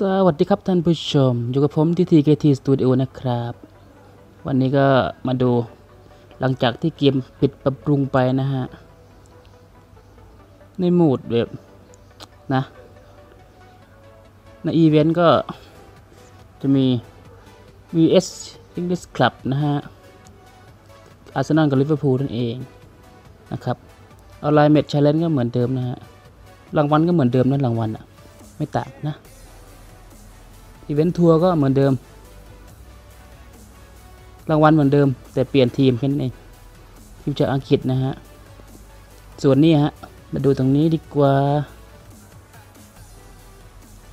สวัสดีครับท่านผู้ชม อยู่กับผมที่ TKT Studio นะครับ วันนี้ก็มาดูหลังจากที่เกมปิดปรับปรุงไปนะฮะ ในโหมดแบบนะ ในอีเวนต์ก็จะมี VS English Club นะฮะ อาร์เซนอลกับลิเวอร์พูลนั่นเองนะครับออนไลน์เมทช l เลนก็เหมือนเดิมนะฮะ รางวัลก็เหมือนเดิมนะรางวัลอะไม่ต่างนะ อีเวนต์ทัวร์ก็เหมือนเดิม รางวัลเหมือนเดิม แต่เปลี่ยนทีมแค่นั้นเองทีมจากอังกฤษนะฮะ ส่วนนี้ฮะ มาดูตรงนี้ดีกว่า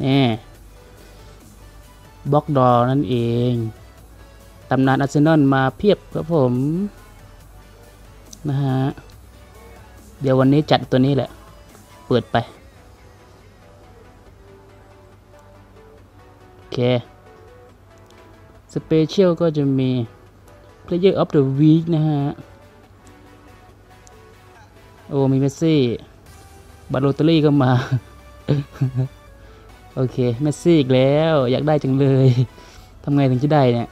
นี่บล็อกดอนั่นเอง ตำนานอาร์เซนอลมาเพียบครับผม นะฮะ เดี๋ยววันนี้จัดตัวนี้แหละ เปิดไป เค สเปเชียลก็จะมี Player of the Week นะฮะ โอ้ มีเมสซี่ บาโลเตอรี่ก็มา โอเค เมสซี่อีกแล้ว อยากได้จังเลย ทำไงถึงจะได้เนี่ย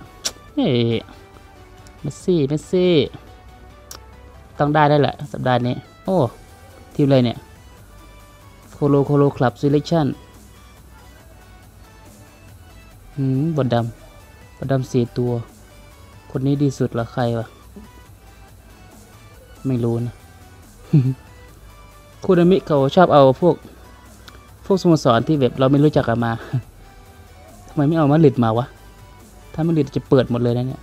เฮ้ยเมสซี่ เมสซี่ ต้องได้ได้แหละสัปดาห์นี้ โอ้ ทีมอะไรเนี่ย โคโล โคโลคลับซีเลคชั่น หืมบอดดำบอดดำสี่ตัว คนนี้ดีสุดหรอใครวะ ไม่รู้นะคูนามิเขาชอบเอาพวก พวกสโมสรที่แบบเราไม่รู้จักมาทำไมไม่เอามาดริดมาวะ ถ้ามาดริดจะเปิดหมดเลยนะเนี่ย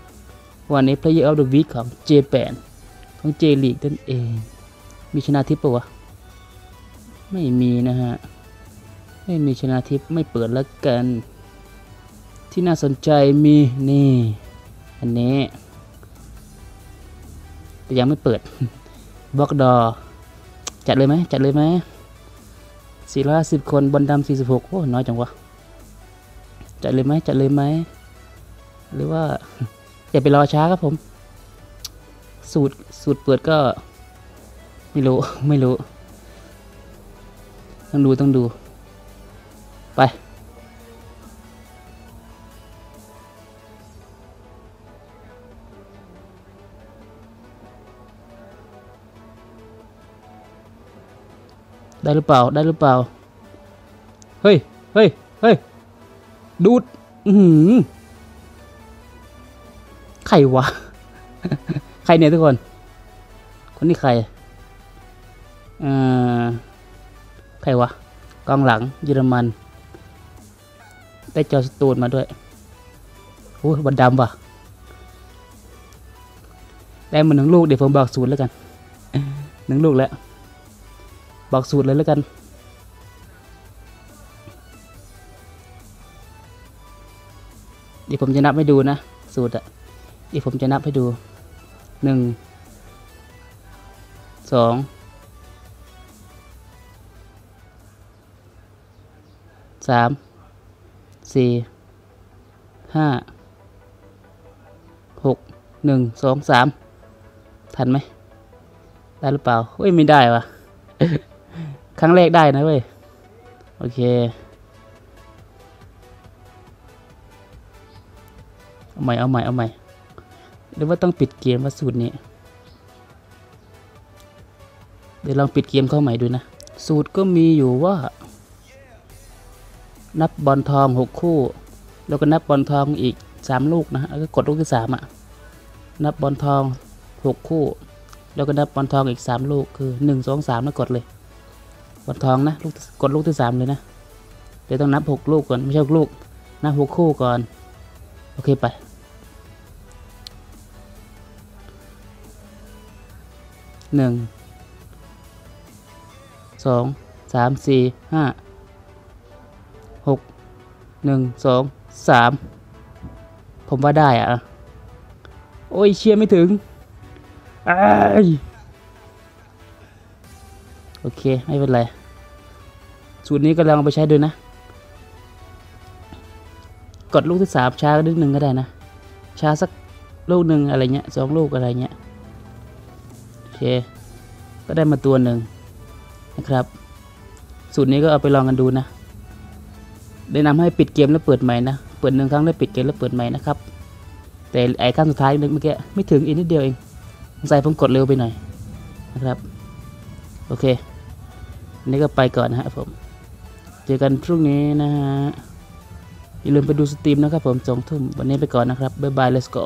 วันนี้ Player of the Week ของเจแปนของเจลีกนั่นเอง มีชนะทิพย์ปะวะ ไม่มีนะฮะ ไม่มีชนะทิพย์ไม่เปิดแล้วกัน ที่น่าสนใจมีนี่อันนี้ แต่ยังไม่เปิดบล็อกดอ จัดเลยไหมจัดเลยไหมสี่ร้อยสิบคนบอลดำสี่สิบหกโอ้ น้อยจังวะ จัดเลยไหมจัดเลยไหม หรือว่า อย่าไปรอช้าครับผม สูตร สูตรเปิดก็ ไม่รู้ ไม่รู้ ต้องดู ต้องดู ไป ได้หรือเปล่า ได้หรือเปล่า เฮ้ย เฮ้ย เฮ้ย ดูด อือหือใครวะ ใครเนี่ยทุกคน คนนี้ใครอ่าใครวะกองหลังเยอรมัน ได้จอสตูนมาด้วยโอ้บันดำว่ะ ได้มาหนึ่งลูกเดี๋ยวผมบอกสูตรแล้วกันหนึ่งลูกแล้ว บอกสูตรเลยแล้วกัน เดี๋ยวผมจะนับให้ดูนะ สูตรอะเดี๋ยวผมจะนับให้ดูหนึ่งสองสามสี่ห้าหกหนึ่งสองสามทันไหมได้หรือเปล่าเฮ้ย ไม่ได้วะ ครั้งแรกได้นะเว้ย โอเคเอาใหม่เอาใหม่เอาใหม่หรือว่าต้องปิดเกมว่าสูตรนี้ เดี๋ยวลองปิดเกมเข้าใหม่ดูนะ สูตรก็มีอยู่ว่า นับบอลทองหกคู่ แล้วก็นับบอลทองอีกสามลูกนะแล้วก็กดลูกที่สามอะ นับบอลทองหกคู่ แล้วก็นับบอลทองอีกสามลูกคือหนึ่งสองสามแล้วกดเลย บอลทองนะลูกกดลูกที่สามเลยนะ เดี๋ยวต้องนับหกลูกก่อนไม่ใช่ลูกนับหกคู่ก่อน โอเคไปหนึ่งสองสามสี่ห้าหกหนึ่งสองสามผมว่าได้อะโอ้ยเชียร์ไม่ถึงอโอเค ไม่เป็นไร สูตรนี้ก็ลองไปใช้ดูนะ กดลูกที่สามช้านิหนึ่งก็ได้นะ ช้าสักลูกหนึ่งอะไรเงี้ยสองลูกอะไรเงี้ยโอเค ก็ได้มาตัวหนึ่งนะครับ สูตรนี้ก็เอาไปลองกันดูนะแนะนำให้ปิดเกมแล้วเปิดใหม่นะ เปิดหนึ่งครั้งแล้วปิดเกมแล้วเปิดใหม่นะครับ แต่ไอ้ขั้นสุดท้ายนึงเมื่อกี้ไม่ถึงอีกนิดเดียวเองใส่ผมกดเร็วไปหน่อยนะครับ โอเค นี่ก็ไปก่อนนะครับผม เจอกันพรุ่งนี้นะฮะ อย่าลืมไปดูสตรีมนะครับผมสองทุ่มวันนี้ไปก่อนนะครับ บ๊ายบาย let's go